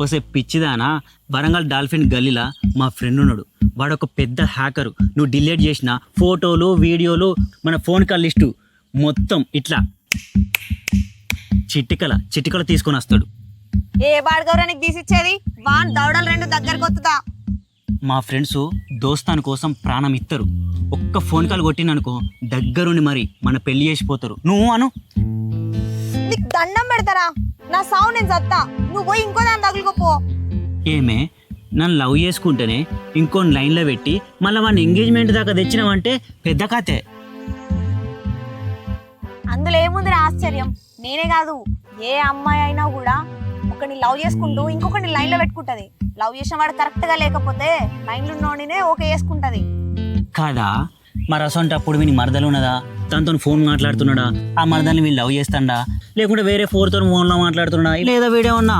వస్తే పిచ్చిదానా వరంగల్ డాల్ఫిన్ గల్లీలా మా ఫ్రెండ్ ఉన్నాడు. వాడు ఒక పెద్ద హ్యాకరు. నువ్వు డిలీట్ చేసిన ఫోటోలు వీడియోలు మన ఫోన్ కాల్ లిస్టు మొత్తం ఇట్లా చిట్టికల చిట్టికల తీసుకొని వస్తాడు. ఏ బాడగౌరానికి తీసిచ్చేది వాన్ రెండు దగ్గరకు వస్తుందా మా ఫ్రెండ్స్ దోస్తాన్ కోసం ప్రాణం ఇస్తారు ఒక్క ఫోన్ కాల్ కొట్టిననుకో దగ్గరుండి మరి మన పెళ్ళి చేసిపోతారు. నువ్వు అను. నీకు దండం పెడతారా? నా సావు నేను చత్తా నువ్వు పోయి ఇంకో దాన్ని తగులుకోపో. ఏమే? నన్ను లవ్ చేసుకుంటేనే ఇంకో లైన్లో పెట్టి మళ్ళీ వాడిని ఎంగేజ్మెంట్ దాకా తెచ్చినావంటే పెద్ద కథే. అందులో ఏముందిరా ఆశ్చర్యం? నేనే కాదు. ఏ అమ్మాయి అయినా కూడా ఒకరిని లవ్ చేసుకుంటూ ఇంకొకరిని లైన్లో పెట్టుకుంటది. లవ్ చేసిన వాడు కరెక్ట్గా లేకపోతే లైన్లో ఉన్నోడినే ఓకే చేసుకుంటది. కాదా? మరి అసొంటి అప్పుడు వీని మరదలు ఉన్నదా? తనతో ఫోన్ మాట్లాడుతున్నాడా? ఆ మరదల్ని వీళ్ళు లవ్ చేస్తాడా? లేకుంటే వేరే ఫోర్తో ఫోన్లో మాట్లాడుతున్నాడా? లేదా వీడే ఉన్నా